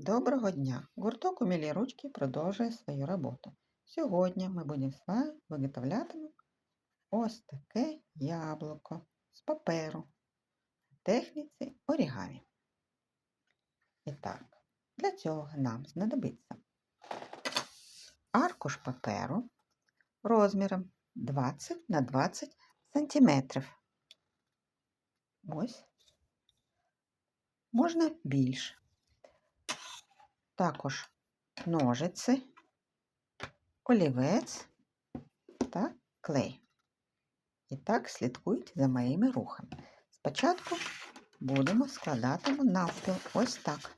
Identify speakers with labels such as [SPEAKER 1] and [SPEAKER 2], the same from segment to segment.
[SPEAKER 1] Доброго дня! Гурток «Умілі ручки продовжує свою роботу. Сьогодні ми будемо з вами виготовлятимемо ось таке яблуко з паперу в техніці орігамі. І так, для цього нам знадобиться аркуш паперу розміром 20 на 20 сантиметрів. Ось. Можна більше також ножиці, олівець та клей. І так слідкуйте за моїми рухами. Спочатку будемо складати навпіл ось так.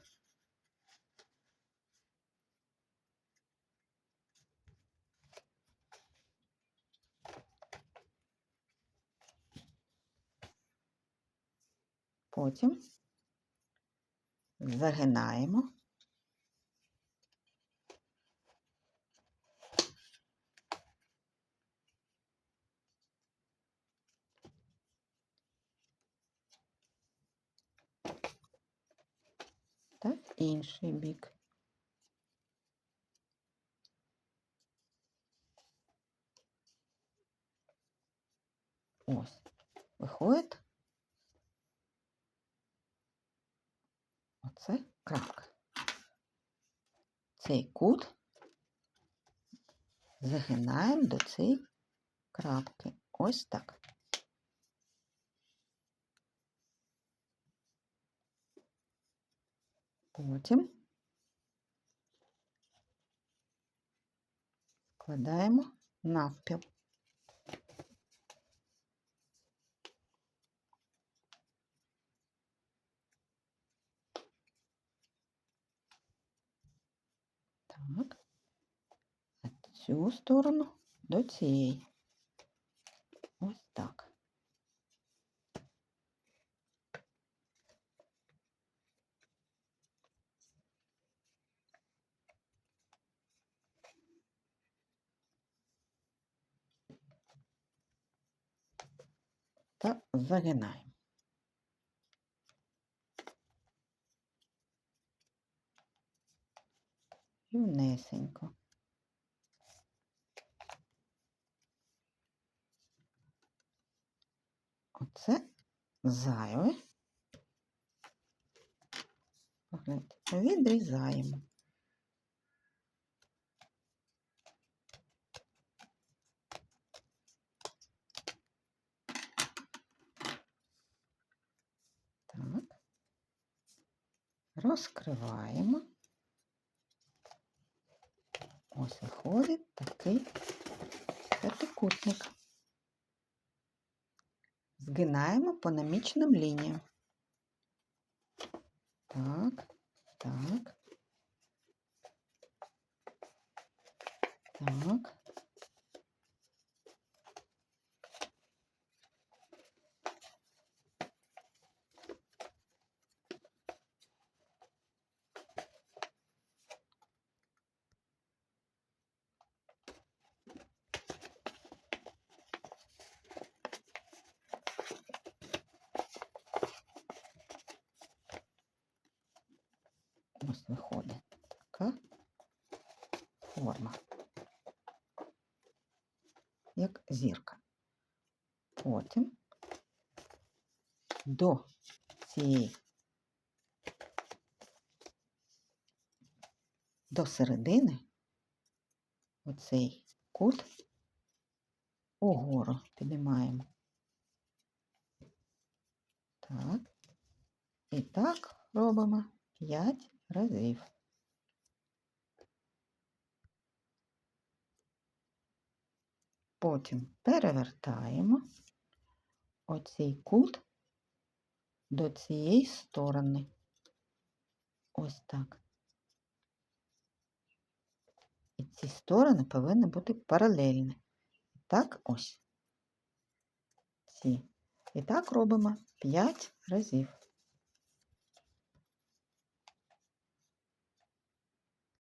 [SPEAKER 1] Потім загинаємо та інший бік. Ось, виходить оце крапка. Цей кут загинаємо до цієї крапки. Ось так. Потім складаємо навпіл. Так, а цю сторону до цієї. Ось так. Та загинаємо. Рівнесенько. Оце зайве. Відрізаємо. Розкриваємо. Ось виходить такий п'ятикутник. Згинаємо по намічним лініям. Так, так. Так. Ось виходить така форма, як зірка. Потім до цієї до середини оцей кут угору піднімаємо. Так. І так робимо 5 разів. Потім перевертаємо оцей кут до цієї сторони. Ось так. І ці сторони повинні бути паралельні. Так ось. Ці. І так робимо 5 разів.